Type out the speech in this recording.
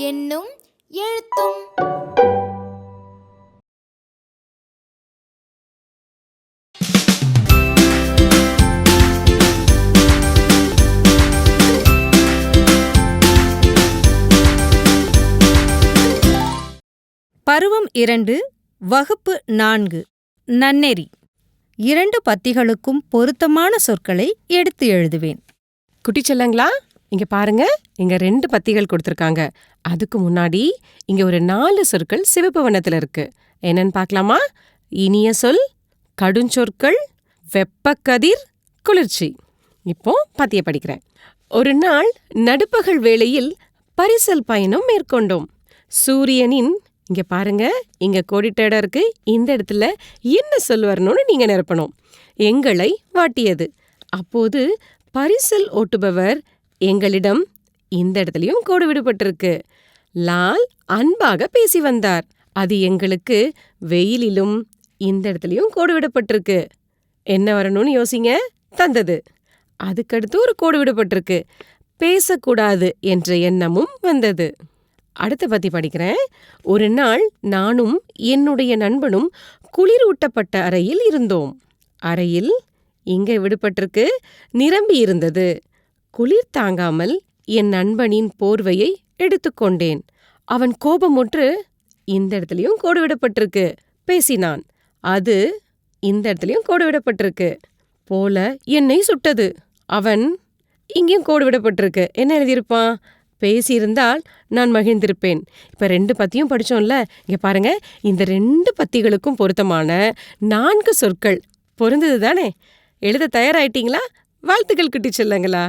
என்னும் எழுத்தும். பருவம் இரண்டு வகுப்பு நான்கு. நன்னெறி. இரண்டு பத்திகளுக்கும் பொருத்தமான சொற்களை எடுத்து எழுதுவேன். குட்டி செல்லங்களா இங்க பாருங்க இங்க ரெண்டு பத்திகள் கொடுத்துருக்காங்க. அதுக்கு முன்னாடி இங்க ஒரு நாலு சொற்கள் சிவப்பு வண்ணத்துல இருக்கு. என்னன்னு பார்க்கலாமா? இனிய சொல் கடுஞ்சொற்கள் வெப்பக்கதிர் குளிர்ச்சி. இப்போ பத்திய படிக்கிறேன். ஒரு நாள் நடுப்பகல் வேளையில் பரிசல் பயணம் மேற்கொண்டோம். சூரியனின் இங்க பாருங்க இங்க கோடிட்ட இருக்கு இந்த இடத்துல என்ன சொல்வரணும்னு நீங்க நிரப்பணும். எங்களை வாட்டியது. அப்போது பரிசல் ஓட்டுபவர் எங்களிடம் இந்த இடத்துலயும் கோடு விடுபட்டிருக்கு. லால் அன்பாக பேசி வந்தார். அது எங்களுக்கு வெயிலிலும் இந்த இடத்துலயும் கோடு விடப்பட்டிருக்கு. என்ன வரணும்னு யோசிங்க? தந்தது. அதுக்கடுத்து ஒரு கோடு விடப்பட்டிருக்கு. பேசக்கூடாது என்ற எண்ணமும் வந்தது. அடுத்த பத்தி படிக்கிறேன். ஒரு நாள் நானும் என்னுடைய நண்பனும் குளிரூட்டப்பட்ட அறையில் இருந்தோம். அறையில் இங்கே விடுபட்டிருக்கு? நிரம்பி இருந்தது. குளிர் தாங்காமல் என் நண்பனின் போர்வையை எடுத்துக்கொண்டேன் அவன் கோபமுற்று இந்த இடத்துலயும் கோடு விடப்பட்டிருக்கு பேசினான். அது இந்த இடத்துலயும் கோடு விடப்பட்டிருக்கு போல என்னை சுட்டது. அவன் இங்கேயும் கோடு விடப்பட்டிருக்கு. என்ன எழுதியிருப்பான்? பேசியிருந்தால் நான் மகிழ்ந்திருப்பேன். இப்ப ரெண்டு பத்தியும் படிச்சோம்ல இங்க பாருங்க இந்த ரெண்டு பத்திகளுக்கும் பொருத்தமான நான்கு சொற்கள் பொருந்தது தானே எழுத தயாராயிட்டீங்களா? வாழ்த்துக்கள் கிட்டி செல்லுங்களா?